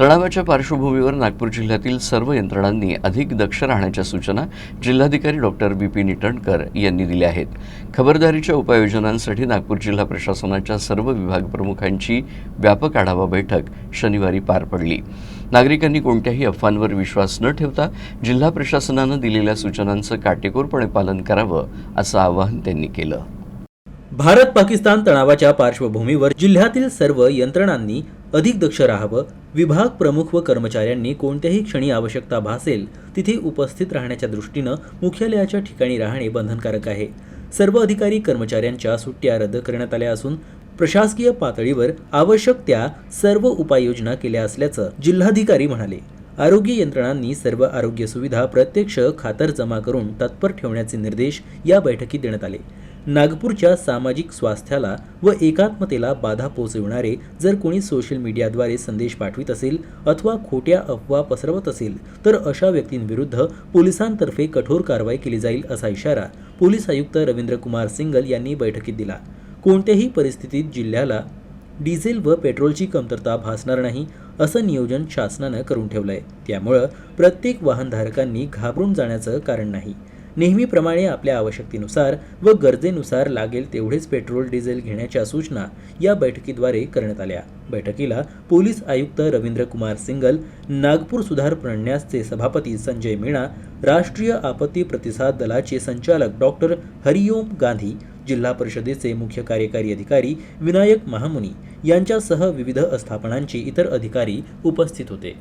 तणावाच्या पार्श्वभूमीवर नागपूर जिल्ह्यातील सर्व यंत्रणांनी अधिक दक्ष राहण्याच्या सूचना जिल्हाधिकारी डॉक्टर बी पी यांनी दिल्या आहेत. खबरदारीच्या उपाययोजनांसाठी नागपूर जिल्हा प्रशासनाच्या सर्व विभाग प्रमुखांची व्यापक आढावा बैठक शनिवारी पार पडली. नागरिकांनी कोणत्याही अफवांवर विश्वास न ठेवता जिल्हा प्रशासनानं दिलेल्या सूचनांचं काटेकोरपणे पालन करावं असं आवाहन त्यांनी केलं. भारत पाकिस्तान तणावाच्या पार्श्वभूमीवर जिल्ह्यातील सर्व यंत्रणांनी अधिक दक्ष राहावं विभाग प्रमुख व कर्मचाऱ्यांनी कोणत्याही क्षणी आवश्यकता भासेल तिथे उपस्थित राहण्याच्या दृष्टीनं मुख्यालयाच्या ठिकाणी राहणे बंधनकारक आहे. सर्व अधिकारी कर्मचाऱ्यांच्या सुट्ट्या रद्द करण्यात आल्या असून प्रशासकीय पातळीवर आवश्यक त्या सर्व उपाययोजना केल्या असल्याचं जिल्हाधिकारी म्हणाले. आरोग्य यंत्रणांनी सर्व आरोग्य सुविधा प्रत्यक्ष खातर जमा करून तत्पर ठेवण्याचे निर्देश या बैठकीत देण्यात आले. नागपूरच्या सामाजिक स्वास्थ्याला व एकात्मतेला बाधा पोचविणारे जर कोणी सोशल मीडियाद्वारे संदेश पाठवित असेल अथवा खोट्या अफवा पसरवत असेल तर अशा व्यक्तींविरुद्ध पोलिसांतर्फे कठोर कारवाई केली जाईल असा इशारा पोलीस आयुक्त रवींद्र कुमार सिंगल यांनी बैठकीत दिला. कोणत्याही परिस्थितीत जिल्ह्याला डिझेल व पेट्रोलची कमतरता भासणार नाही असं नियोजन शासनानं करून ठेवलंय. त्यामुळं प्रत्येक वाहनधारकांनी घाबरून जाण्याचं कारण नाही. नेहमीप्रमाणे आपल्या आवश्यकतेनुसार व गरजेनुसार लागेल तेवढेच पेट्रोल डिझेल घेण्याच्या सूचना या बैठकीद्वारे करण्यात आल्या. बैठकीला पोलीस आयुक्त रवींद्र कुमार सिंगल नागपूर सुधार प्रन्यासचे सभापती संजय मीणा राष्ट्रीय आपत्ती प्रतिसाद दलाचे संचालक डॉक्टर हरिओम गांधी जिल्हा परिषदेचे मुख्य कार्यकारी अधिकारी विनायक महामुनी यांच्यासह विविध आस्थापनांचे इतर अधिकारी उपस्थित होते.